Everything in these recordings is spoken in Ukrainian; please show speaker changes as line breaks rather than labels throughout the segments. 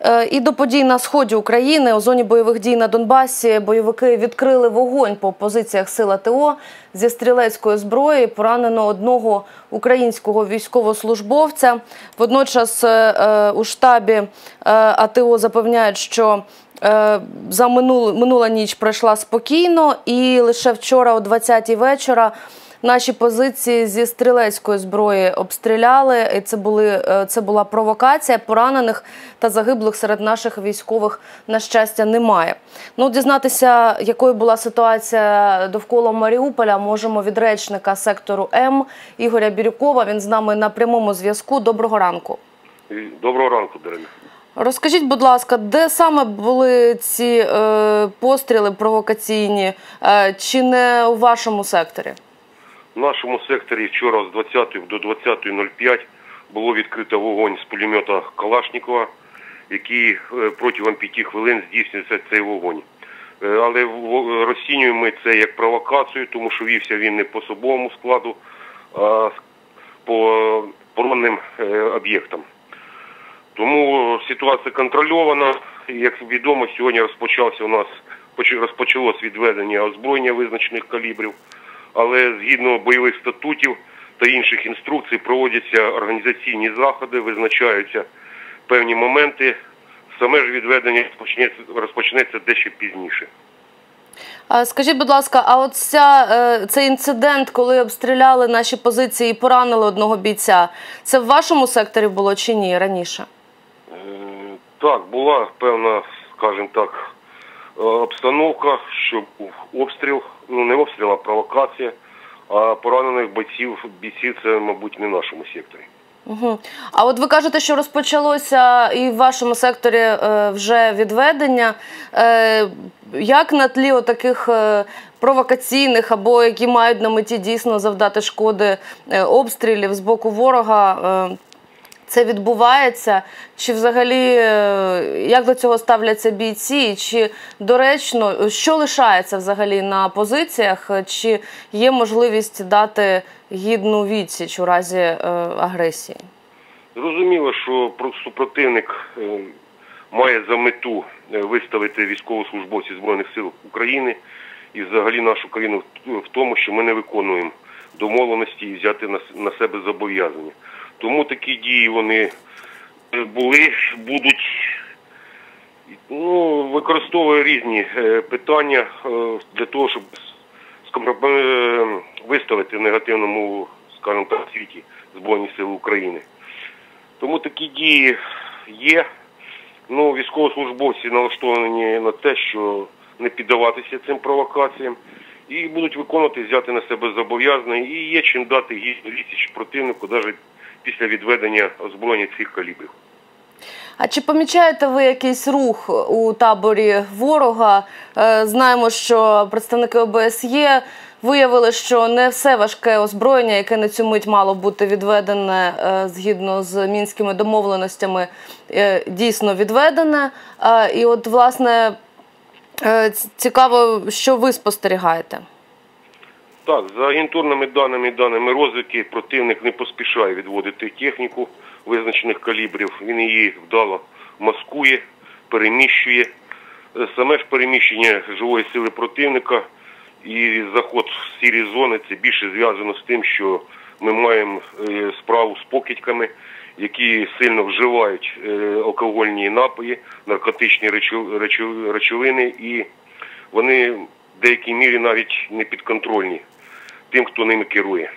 Е, І до подій на сході України у зоні бойових дій на Донбасі бойовики відкрили вогонь по позиціях сил АТО зі стрілецької зброї. Поранено одного українського військовослужбовця. Водночас е, е, у штабі АТО запевняють, що за минулу, минула ніч пройшла спокійно, і лише вчора о 20-й вечора. Наші позиції зі стрілецької зброї обстріляли. І це були е, це була провокація. Поранених та загиблих серед наших військових на щастя немає. Ну дізнатися, якою була ситуація довкола Маріуполя, можемо від речника сектору М Ігоря Бірюкова. Він з нами на прямому зв'язку. Доброго ранку.
Доброго ранку, Дарина.
Розкажіть, будь ласка, де саме були ці е, постріли провокаційні, е, чи не у вашому секторі?
В нашому секторі вчора з 20 до 20.05 було відкрито вогонь з пулемета Калашникова, який е, протягом 5 хвилин здійснюється цей вогонь. Е, Але розцінюємо ми це як провокацію, тому що вівся він не по особовому складу, а по оборонним е, об'єктам. Тому ситуація контрольована. Як відомо, сьогодні розпочався у нас розпочалось відведення озброєння визначених калібрів, але згідно бойових статутів та інших інструкцій проводяться організаційні заходи, визначаються певні моменти. Саме ж відведення розпочнеться, розпочнеться дещо пізніше.
Скажіть, будь ласка, а от ця, е, цей інцидент, коли обстріляли наші позиції і поранили одного бійця, це в вашому секторі було чи ні раніше?
Е, Так, була певна, скажімо так, обстановка, що обстріл, ну не обстріл, а провокація. А поранених бойців, бійців це, мабуть, не в нашому секторі.
Угу. А от ви кажете, що розпочалося і в вашому секторі е, вже відведення. Е, як на тлі таких е, провокаційних або які мають на меті дійсно завдати шкоди е, обстрілів з боку ворога? Це відбувається? Чи взагалі е, як до цього ставляться бійці? Чи доречно, що лишається взагалі на позиціях? Чи є можливість дати гідну відсіч у разі е, агресії?
Зрозуміло, що супротивник е, має за мету е, виставити військовослужбовців Збройних сил України і взагалі нашу країну в- тому, що ми не виконуємо домовленості і взяти на себе зобов'язання. Тому такі дії вони були, будуть. Ну, використовує різні е, питання е, для того, щоб е, виставити в негативному, скажімо так, світі Збройні Сили України. Тому такі дії є. Ну, військовослужбовці налаштовані на те, що не піддаватися цим провокаціям і будуть виконувати, взяти на себе зобов'язання, і є чим дати гідну відсіч противнику, навіть після відведення озброєння цих калібрів.
А чи помічаєте ви якийсь рух у таборі ворога? Е, Знаємо, що представники ОБСЄ виявили, що не все важке озброєння, яке на цю мить мало бути відведене е, згідно з мінськими домовленостями, е, дійсно відведене. І от, власне, цікаво, що ви спостерігаєте.
Так, за агентурними даними даними розвідки, противник не поспішає відводити техніку визначених калібрів. Він її вдало маскує, переміщує. Е, Саме ж переміщення живої сили противника і заход в сірі зони це більше зв'язано з тим, що ми маємо е, справу з покидьками, які сильно вживають е, алкогольні напої, наркотичні речовини, і вони в деякій мірі навіть не підконтрольні тим, хто ними керує.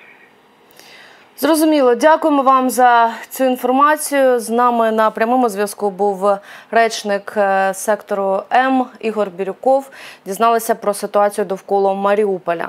Зрозуміло, дякуємо вам за цю інформацію. З нами на прямому зв'язку був речник е, сектору М Ігор Бірюков. Дізналися про ситуацію довкола Маріуполя.